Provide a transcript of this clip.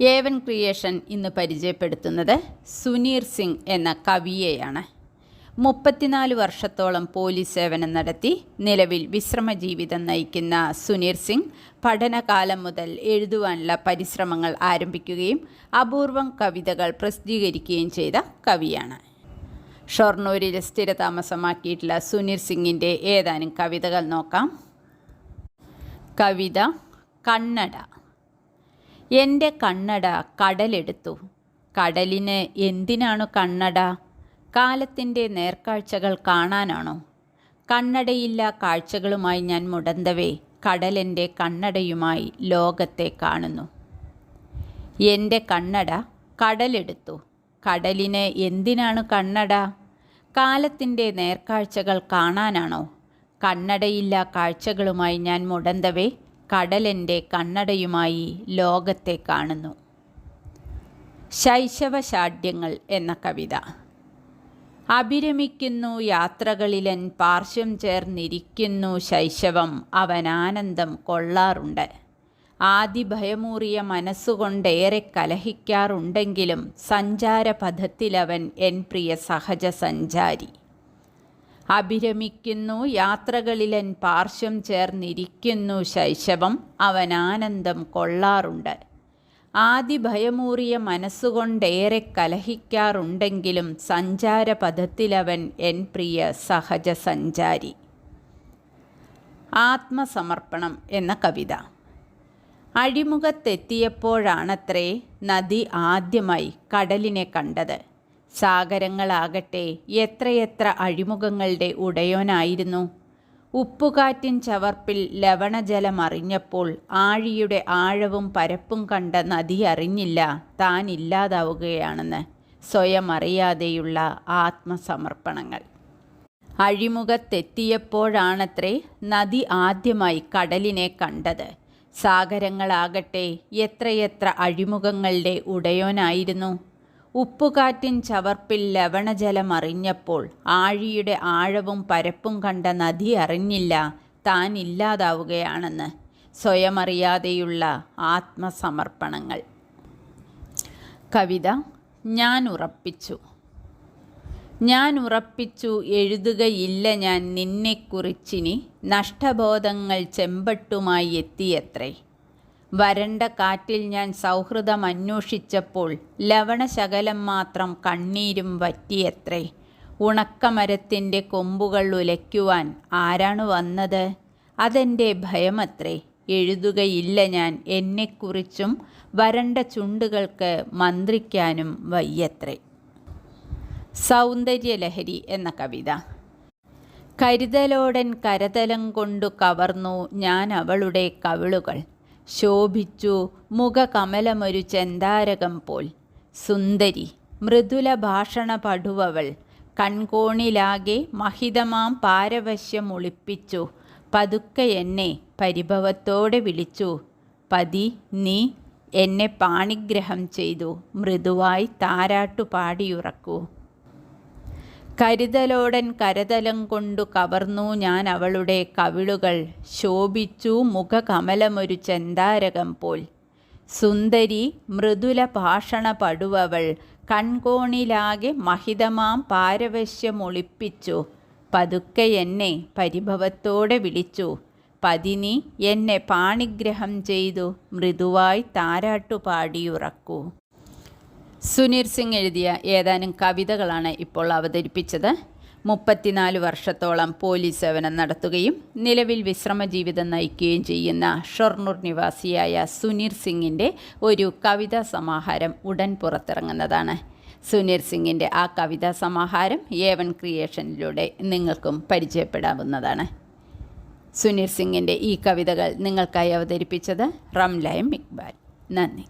ഏവൻ creation ഇന്ന് പരിചയപ്പെടുത്തുന്നത് സുനീർ സിംഗ് എന്ന കവിയെയാണ്. മുപ്പത്തിനാല് വർഷത്തോളം പോലീസ് സേവനം നടത്തി നിലവിൽ വിശ്രമ ജീവിതം നയിക്കുന്ന സുനീർ സിംഗ് പഠനകാലം മുതൽ എഴുതുവാനുള്ള പരിശ്രമങ്ങൾ ആരംഭിക്കുകയും അപൂർവം കവിതകൾ പ്രസിദ്ധീകരിക്കുകയും ചെയ്ത കവിയാണ്. ഷൊർണൂരിൽ സ്ഥിരതാമസമാക്കിയിട്ടുള്ള സുനീർ സിംഗിന്റെ ഏതാനും കവിതകൾ നോക്കാം. കവിത കണ്ണട. എന്റെ കണ്ണട കടലെടുത്തു. കടലിന് എന്തിനാണു കണ്ണട? കാലത്തിന്റെ നേർക്കാഴ്ചകൾ കാണാനാണോ? കണ്ണടയില്ല കാഴ്ചകളുമായി ഞാൻ മുടന്തവേ കടലെന്റെ കണ്ണടയുമായി ലോകത്തെ കാണുന്നു. എന്റെ കണ്ണട കടലെടുത്തു. കടലിന് എന്തിനാണു കണ്ണട? കാലത്തിന്റെ നേർക്കാഴ്ചകൾ കാണാനാണോ? കണ്ണടയില്ല കാഴ്ചകളുമായി ഞാൻ മുടന്തവേ കടലെന്റെ കണ്ണടയുമായി ലോകത്തെ കാണുന്നു. ശൈശവശാഠ്യങ്ങൾ എന്ന കവിത. അഭിരമിക്കുന്നു യാത്രകളിലൻ പാർശ്വം ചേർന്നിരിക്കുന്നു ശൈശവം അവൻ ആനന്ദം കൊള്ളാറുണ്ട്. ആദിഭയമൂറിയ മനസ്സുകൊണ്ടേറെ കലഹിക്കാറുണ്ടെങ്കിലും സഞ്ചാരപഥത്തിലവൻ എൻ പ്രിയ സഹജ സഞ്ചാരി അഭിരമിക്കുന്നു യാത്രകളിലൻ പാർശ്വം ചേർന്നിരിക്കുന്നു ശൈശവം അവൻ ആനന്ദം കൊള്ളാറുണ്ട്. ആദിഭയമൂറിയ മനസ്സുകൊണ്ടേറെ കലഹിക്കാറുണ്ടെങ്കിലും സഞ്ചാരപഥത്തിലവൻ എൻ പ്രിയ സഹജ സഞ്ചാരി ആത്മസമർപ്പണം എന്ന കവിത. അഴിമുഖത്തെത്തിയപ്പോഴാണത്രേ നദി ആദ്യമായി കടലിനെ കണ്ടത്. സാഗരങ്ങളാകട്ടെ എത്രയെത്ര അഴിമുഖങ്ങളുടെ ഉടയോനായിരുന്നു. ഉപ്പുകാറ്റിൻ ചവർപ്പിൽ ലവണജലമറിഞ്ഞപ്പോൾ ആഴിയുടെ ആഴവും പരപ്പും കണ്ട നദി അറിഞ്ഞില്ല താൻ ഇല്ലാതാവുകയാണെന്ന് സ്വയം അറിയാതെയുള്ള ആത്മസമർപ്പണങ്ങൾ. അഴിമുഖത്തെത്തിയപ്പോഴാണത്രേ നദി ആദ്യമായി കടലിനെ കണ്ടത്. സാഗരങ്ങളാകട്ടെ എത്രയെത്ര അഴിമുഖങ്ങളുടെ ഉടയോനായിരുന്നു. ഉപ്പുകാറ്റിൻ ചവർപ്പിൽ ലവണജലം അറിഞ്ഞപ്പോൾ ആഴിയുടെ ആഴവും പരപ്പും കണ്ട നദി അറിഞ്ഞില്ല. താൻ ഇല്ലാതാവുകയാണെന്ന് സ്വയമറിയാതെയുള്ള ആത്മസമർപ്പണങ്ങൾ. കവിത ഞാൻ ഉറപ്പിച്ചു. ഞാൻ ഉറപ്പിച്ചു എഴുതുകയില്ല ഞാൻ നിന്നെക്കുറിച്ചിനി. നഷ്ടബോധങ്ങൾ ചെമ്പട്ടുമായി എത്തിയത്രേ. വരണ്ട കാറ്റിൽ ഞാൻ സൗഹൃദം അന്വേഷിച്ചപ്പോൾ ലവണശകലം മാത്രം കണ്ണീരും വറ്റിയത്രേ. ഉണക്കമരത്തിന്റെ കൊമ്പുകൾ ഉലയ്ക്കുവാൻ ആരാണ് വന്നത്? അതെന്റെ ഭയമത്രേ. എഴുതുകയില്ല ഞാൻ എന്നെക്കുറിച്ചും വരണ്ട ചുണ്ടുകൾക്ക് മന്ത്രിക്കാനും വയ്യത്രേ. സൗന്ദര്യലഹരി എന്ന കവിത. കരുതലോടൻ കരതലം കൊണ്ടു കവർന്നു ഞാൻ അവളുടെ കവിളുകൾ. ശോഭിച്ചു മുഖകമലമൊരു ചെന്താരകം പോൽ. സുന്ദരി മൃദുല ഭാഷണ പടുവവൾ കൺകോണിലാകെ മഹിതമാം പാരവശ്യം ഒളിപ്പിച്ചു. പതുക്കെ എന്നെ പരിഭവത്തോടെ വിളിച്ചു. പതി നീ എന്നെ പാണിഗ്രഹം ചെയ്തു. മൃദുവായി താരാട്ടു പാടിയുറക്കൂ. കരുതലോടൻ കരതലം കൊണ്ടു കവർന്നു ഞാൻ അവളുടെ കവിളുകൾ. ശോഭിച്ചു മുഖകമലമൊരു ചെന്താരകം പോൽ. സുന്ദരി മൃദുല ഭാഷണ പടുവവൾ കൺകോണിലാകെ മഹിതമാം പാരവശ്യമൊളിപ്പിച്ചു. പതുക്കെ എന്നെ പരിഭവത്തോടെ വിളിച്ചു. പതിനി എന്നെ പാണിഗ്രഹം ചെയ്തു. മൃദുവായി താരാട്ടു പാടിയുറക്കൂ സുനീർ സിംഗ് എഴുതിയ ഏതാനും കവിതകളാണ് ഇപ്പോൾ അവതരിപ്പിച്ചത്. മുപ്പത്തിനാല് വർഷത്തോളം പോലീസ് സേവനം നടത്തുകയും നിലവിൽ വിശ്രമ ജീവിതം നയിക്കുകയും ചെയ്യുന്ന ഷൊർണൂർ നിവാസിയായ സുനീർ സിംഗിന്റെ ഒരു കവിതാ സമാഹാരം ഉടൻ പുറത്തിറങ്ങുന്നതാണ്. സുനീർ സിംഗിന്റെ ആ കവിതാ സമാഹാരം ഏവൻ ക്രിയേഷനിലൂടെ നിങ്ങൾക്കും പരിചയപ്പെടാവുന്നതാണ്. സുനീർ സിംഗിന്റെ ഈ കവിതകൾ നിങ്ങൾക്കായി അവതരിപ്പിച്ചത് റംലയം ഇക്ബാൽ. നന്ദി.